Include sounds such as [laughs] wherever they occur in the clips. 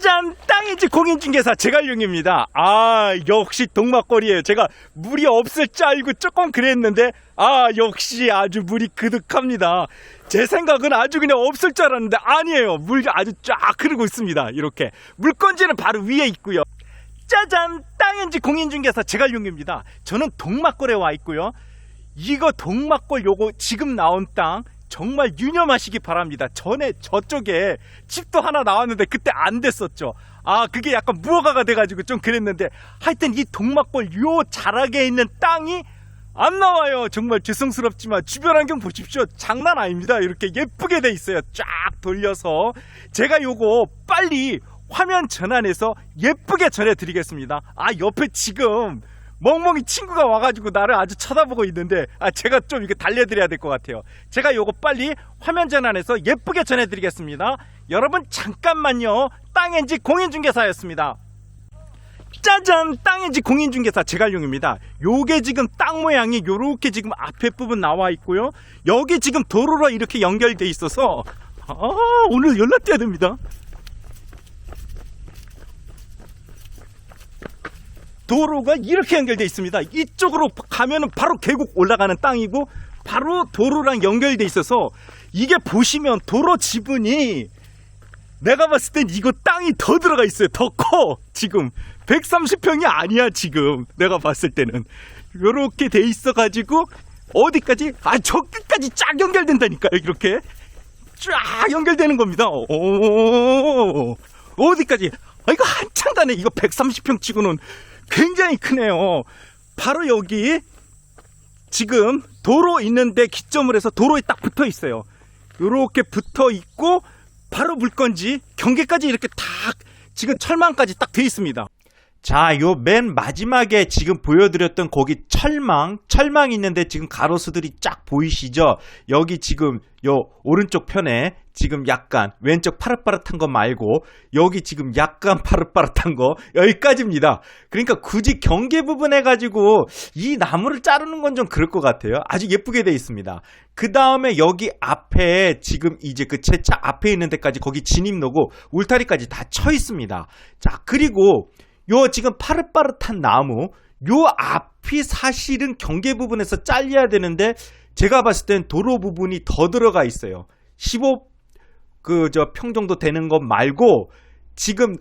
짜잔! 땅인지 공인중개사 제갈용입니다. 아, 역시 동막거리에 제가 물이 없을 줄 알고 조금 그랬는데, 아, 역시 아주 물이 그득합니다. 제 생각은 아주 그냥 없을 줄 알았는데, 아니에요. 물 아주 쫙 흐르고 있습니다. 이렇게. 물건지는 바로 위에 있고요. 짜잔! 땅인지 공인중개사 제갈용입니다. 저는 동막골에 와 있고요. 이거 동막골 요거 지금 나온 땅 정말 유념하시기 바랍니다. 전에 저쪽에 집도 하나 나왔는데 그때 안 됐었죠. 아 그게 약간 무허가가 돼가지고 좀 그랬는데 하여튼 이 동막골 요 자락에 있는 땅이 안 나와요. 정말 죄송스럽지만 주변 환경 보십시오. 장난 아닙니다. 이렇게 예쁘게 돼 있어요. 쫙 돌려서 제가 요거 빨리 화면 전환해서 예쁘게 전해드리겠습니다. 아 옆에 지금 멍멍이 친구가 와가지고 나를 아주 쳐다보고 있는데 아 제가 좀 이렇게 달려드려야 될 것 같아요. 제가 요거 빨리 화면 전환해서 예쁘게 전해드리겠습니다. 여러분 잠깐만요. 땅엔지 공인중개사였습니다. 짜잔 땅엔지 공인중개사 제갈용입니다. 요게 지금 땅 모양이 요렇게 지금 앞에 부분 나와 있고요. 여기 지금 도로로 이렇게 연결돼 있어서 아 오늘 연락돼야 됩니다. 도로가 이렇게 연결돼 있습니다. 이쪽으로 가면은 바로 계곡 올라가는 땅이고 바로 도로랑 연결돼 있어서 이게 보시면 도로 지분이 내가 봤을 땐 이거 땅이 더 들어가 있어요. 더 커. 지금 130평이 아니야 지금 내가 봤을 때는 요렇게 돼 있어 가지고 어디까지 아 저기까지 쫙 연결된다니까요. 이렇게 쫙 연결되는 겁니다. 오 어디까지 아 이거 한참 가네. 이거 130평 치고는 굉장히 크네요. 바로 여기 지금 도로 있는데 기점을 해서 도로에 딱 붙어 있어요. 이렇게 붙어 있고 바로 물건지 경계까지 이렇게 딱 지금 철망까지 딱 돼 있습니다. 자, 요 맨 마지막에 지금 보여드렸던 거기 철망, 철망 있는데 지금 가로수들이 쫙 보이시죠? 여기 지금 요 오른쪽 편에 지금 약간 왼쪽 파릇파릇한 거 말고 여기 지금 약간 [laughs] 파릇파릇한 거 여기까지입니다. 그러니까 굳이 경계 부분 해가지고 이 나무를 자르는 건 좀 그럴 것 같아요. 아주 예쁘게 돼 있습니다. 그 다음에 여기 앞에 지금 이제 그 제 차 앞에 있는 데까지 거기 진입로고 울타리까지 다 쳐 있습니다. 자, 그리고 요 지금 파릇파릇한 나무 요 앞이 사실은 경계 부분에서 잘려야 되는데 제가 봤을 땐 도로 부분이 더 들어가 있어요. 15그저 평 정도 되는 것 말고 지금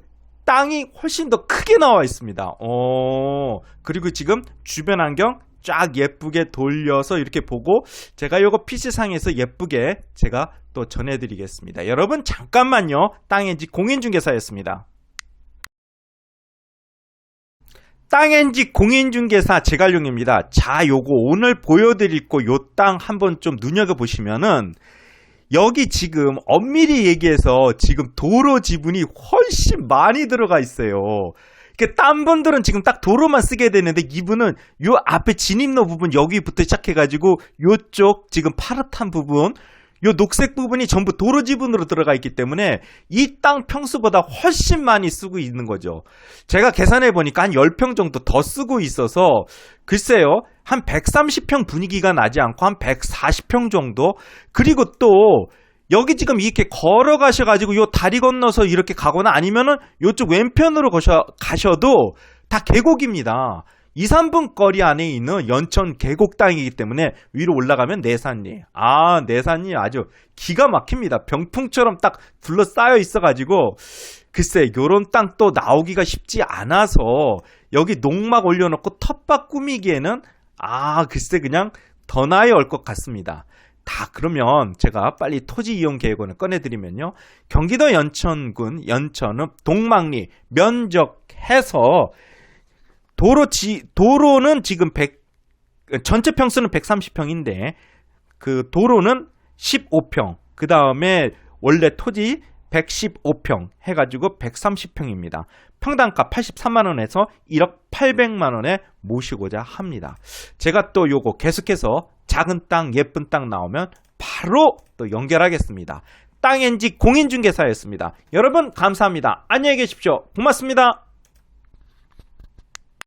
땅이 훨씬 더 크게 나와 있습니다. 어, 그리고 지금 주변 환경 쫙 예쁘게 돌려서 이렇게 보고 제가 요거 PC상에서 예쁘게 제가 또 전해드리겠습니다. 여러분 잠깐만요. 땅엔지 공인중개사였습니다. 땅엔지 공인중개사 제갈용입니다. 자, 요거 오늘 보여드릴 거 요 땅 한번 좀 눈여겨보시면은 여기 지금 엄밀히 얘기해서 지금 도로 지분이 훨씬 많이 들어가 있어요. 그딴 분들은 지금 딱 도로만 쓰게 되는데 이분은 요 앞에 진입로 부분 여기부터 시작해가지고 요쪽 지금 파릇한 부분 요 녹색 부분이 전부 도로 지분으로 들어가 있기 때문에 이 땅 평수보다 훨씬 많이 쓰고 있는 거죠. 제가 계산해 보니까 한 10평 정도 더 쓰고 있어서 글쎄요. 한 130평 분위기가 나지 않고 한 140평 정도 그리고 또 여기 지금 이렇게 걸어가셔 가지고 요 다리 건너서 이렇게 가거나 아니면은 요쪽 왼편으로 거셔, 가셔도 다 계곡입니다. 2, 3분 거리 안에 있는 연천 계곡 땅이기 때문에 위로 올라가면 내산리. 아, 내산리 아주 기가 막힙니다. 병풍처럼 딱 둘러싸여 있어가지고 글쎄 요런 땅 또 나오기가 쉽지 않아서 여기 농막 올려놓고 텃밭 꾸미기에는 아 글쎄 그냥 더 나이 올 것 같습니다. 다 그러면 제가 빨리 토지 이용 계획원을 꺼내드리면요. 경기도 연천군 연천읍 동막리 면적해서 도로 지 도로는 지금 100 전체 평수는 130평인데 그 도로는 15평. 그 다음에 원래 토지 115평 해가지고 130평입니다. 평당가 83만 원에서 1억 800만 원에 모시고자 합니다. 제가 또 요거 계속해서 작은 땅, 예쁜 땅 나오면 바로 또 연결하겠습니다. 땅엔지 공인중개사였습니다. 여러분 감사합니다. 안녕히 계십시오. 고맙습니다.